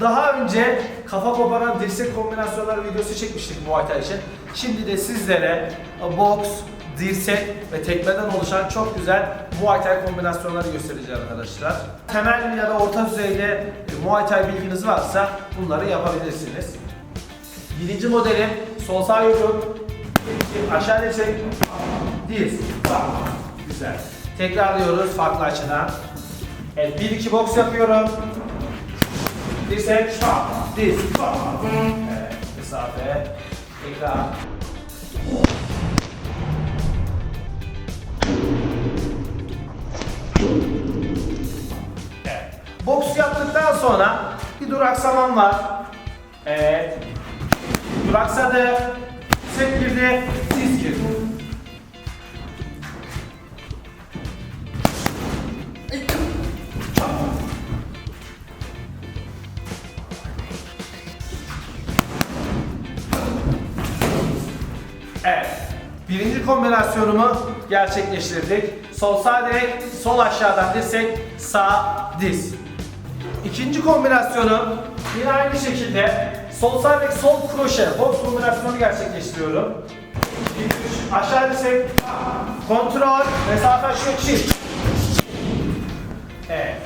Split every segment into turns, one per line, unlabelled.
Daha önce kafa koparan dirsek kombinasyonları videosu çekmiştik Muay Thai için. Şimdi de sizlere boks, dirsek ve tekmeden oluşan çok güzel Muay Thai kombinasyonları göstereceğim arkadaşlar. Temel ya da orta düzeyde e, Muay Thai bilginiz varsa bunları yapabilirsiniz. Birinci modelim sol sağ yumruk, iki, aşağı desek, diz. Güzel. Tekrarlıyoruz farklı açıdan. Evet, 1-2 boks yapıyorum. Dirsek, şak, diz, şak. Evet, mesafe, tekrar. Evet. Boks yaptıktan sonra bir duraksamam var. Evet. Duraksadı. Set girdi. Diz girdi. Evet. Birinci kombinasyonumu gerçekleştirdik. Sol sağ direk, sol aşağıdan dirsek, sağ diz. İkinci kombinasyonum yine aynı şekilde sol sağ direk, sol kroşe, boks kombinasyonu gerçekleştiriyorum. Aşağı dirsek, kontrol, mesafe aşıyor, çift. Evet.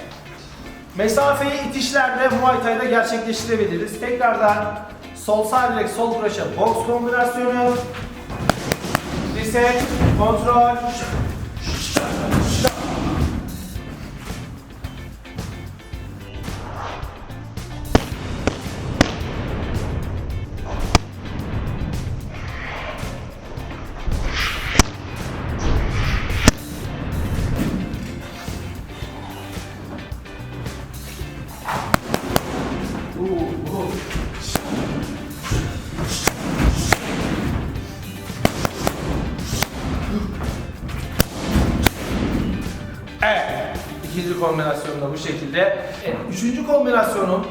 Mesafeyi itişlerde Muay Thai'da gerçekleştirebiliriz. Tekrardan sol sağ direk, sol kroşe, boks kombinasyonu. Dirsek, kontrol. Evet. İkinci kombinasyon da bu şekilde. Evet, üçüncü kombinasyonum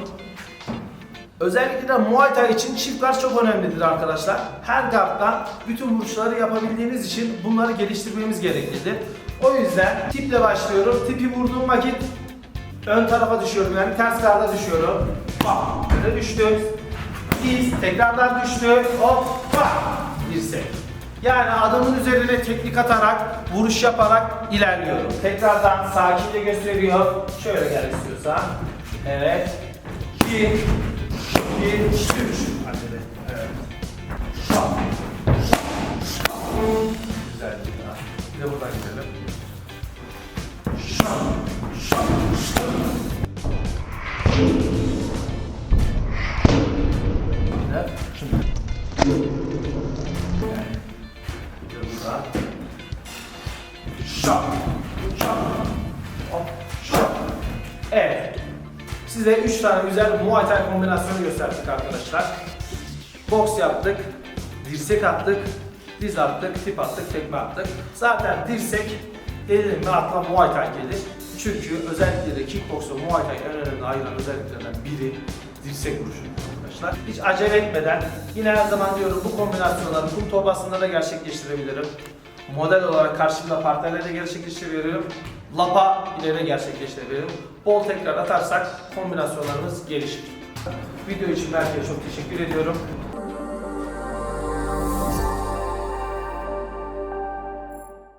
özellikle de Muay Thai için çiftler çok önemlidir arkadaşlar. Her gardda bütün vuruşları yapabildiğimiz için bunları geliştirmemiz gereklidir. O yüzden tiple başlıyorum. Tipi vurduğum vakit ön tarafa düşüyorum yani ters garda düşüyorum. Bak böyle düştü. Diz tekrardan düştü. Hop bak dirsek. Yani adamın üzerine teknik atarak, vuruş yaparak ilerliyorum. Tekrardan sakince gösteriyor. Şöyle gel istiyorsan. Evet. 2 2 3 Acele. Evet. Şap. Güzel bir de buradan gidelim. Şap. Şap. Yine. Şimdi. Şap. Şap. Hop. Şap. Evet. Size 3 tane güzel Muay Thai kombinasyonu gösterdik arkadaşlar. Boks yaptık, dirsek attık, diz attık, tip attık, tekme attık. Zaten dirsek dedim mi akla Muay Thai gelir. Çünkü özellikle de kickbox ve Muay Thai en önemli ayıran özelliklerinden biri dirsek vuruşu arkadaşlar. Hiç acele etmeden yine her zaman diyorum bu kombinasyonları kum torbasında da gerçekleştirebilirim. Model olarak karşımda partnerle de gerçekleştirebilirim. Lapa ile de gerçekleştirebilirim. Bol tekrar atarsak kombinasyonlarımız gelişir. Video için Berke'ye çok teşekkür ediyorum.